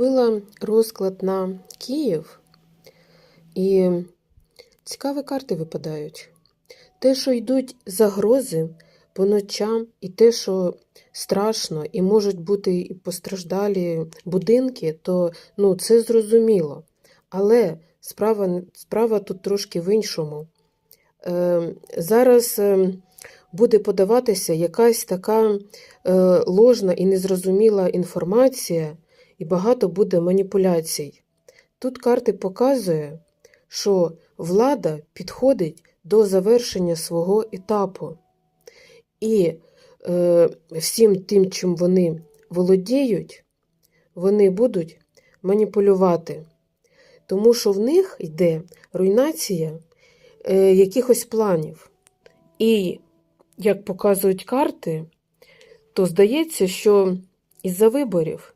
Зробила розклад на Київ, і цікаві карти випадають. Те, що йдуть загрози по ночам, і те, що страшно, і можуть бути і постраждалі будинки, то ну, це зрозуміло. Але справа, справа тут трошки в іншому. Е, зараз е, буде подаватися якась така е, ложна і незрозуміла інформація, і багато буде маніпуляцій. Тут карти показує, що влада підходить до завершення свого етапу. І е, всім тим, чим вони володіють, вони будуть маніпулювати. Тому що в них йде руйнація е, якихось планів. І, як показують карти, то здається, що із-за виборів